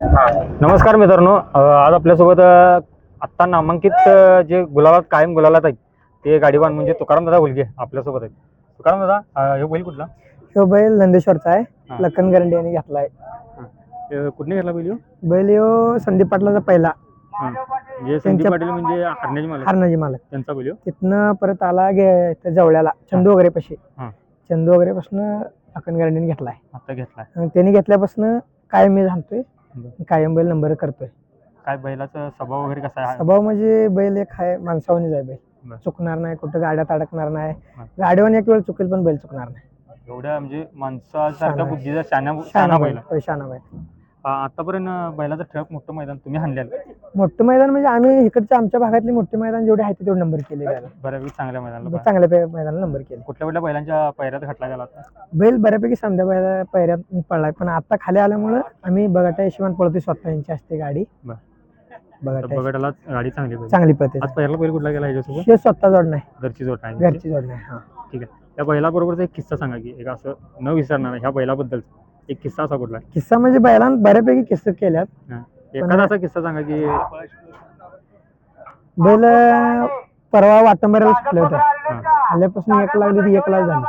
नमस्कार मित्रांनो आज आपल्यासोबत आत्ता नामांकित जे गुलाबात कायम गुलालात आहेत ते गाडीवान म्हणजे तुकाराम दादा हुलगे आपल्यासोबत आहेत. तुकाराम दादा अ, हे बैल कुठला? ह्यो बैल नंदेश्वरचा आहे. लखन गरंडे यांनी घेतलाय अ, कुठने घेतला बैल ह्यो? बैल ह्यो संदीप पाटलाचा पहिला. हा. म्हणजे संदीप पाटील म्हणजे हरण्याची मालक? हरणाजी मालक. त्यांचा बैल ह्यो? तिथनं परत आला गे जवळ्याला चंदू वगैरे पशी हा. चंदू वगैरे पासून लखन गरंडेने घेतलाय. आता घेतलाय. आणि त्यांनी घेतल्यापासून कायम मी जाणतोय बरं. कायम बैल नंबर करतोय काय बैलाचा स्वभाव वगैरे कसा आहे स्वभाव म्हणजे बैल एक आहे माणसावणीच आहे बैल बरं. चुकणार नाही कुठं गाड्यात अडकणार नाही हा. गाडीवर एक वेळ चुकेल पण बैल चुकणार नाही एवढ्या म्हणजे माणसासारख्या. बुद्धीचा शाना शाना बैल होय, शाना बैल आतापर्यंत बैलाचं ट्रक मोठं मैदान तुम्ही हाणलेलं मोठं मैदान म्हणजे आम्ही इकडच्या आमच्या भागातली मोठी मैदान जेवढे आहेत तेवढे नंबर केले. बऱ्यापैकी चांगल्या मैदानाला चांगल्या पे- मैदानाला नंबर केले. कुठल्या कुठल्या बैलांच्या पैऱ्यात घटला गेला बैल बऱ्यापैकी समजा बैला पहिऱ्यात पडलाय पण आता खाली आल्यामुळं आम्ही बगाटा हिशोबाने पळतोय स्वतः यांची असते गाडी. बरं. बगडाला गाडी चांगली चांगली पळते. आज पहिला बैल कुठला गेला ह्याच्यासोबत हे स्वतः जोड नाही. घरची जोड आहे घरची जोड नाही हा. ठीक आहे. त्या बैलाबरोबरचा एक किस्सा सांगा की एक असं न विसरणार ह्या बैलाबद्दल. एक किस्सा असा कुठला? किस्सा म्हणजे बैलां बऱ्यापैकी किस्से केल्यात. एखादा असा किस्सा सांगा की बैल परवा वाटंबऱ्याला सुटले होते आल्यापासून एक लागली ती एक लाख झाली.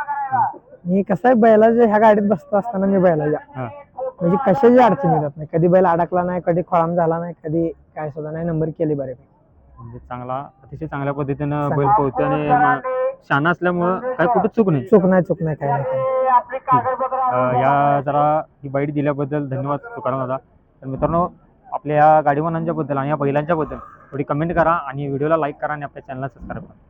आणि कसं आहे बैलाच्या ह्या गाडीत बसत असताना मी बैलाच्या. हा. म्हणजे कशाची अडचण येत नाही. कधी बैल अडकला नाही कधी खोळाम झाला नाही कधी काय सुद्धा नाही नंबर केले बऱ्यापैकी म्हणजे चांगला अतिशय चांगल्या पद्धतीनं बैल पोहतो आणि मा- शाणा असल्यामुळं काय कुठं चूक नाही. चूक नाही चूक नाही काय नाही. या जरा ही बाईट दिल्याबद्दल धन्यवाद तुकाराम दादा. तर मित्रांनो आपल्या या गाडीवानांच्या बद्दल आणि या बैलांच्या बद्दल थोडी कमेंट करा आणि व्हिडिओला लाईक करा आणि आपल्या चॅनलला सबस्क्राईब करा.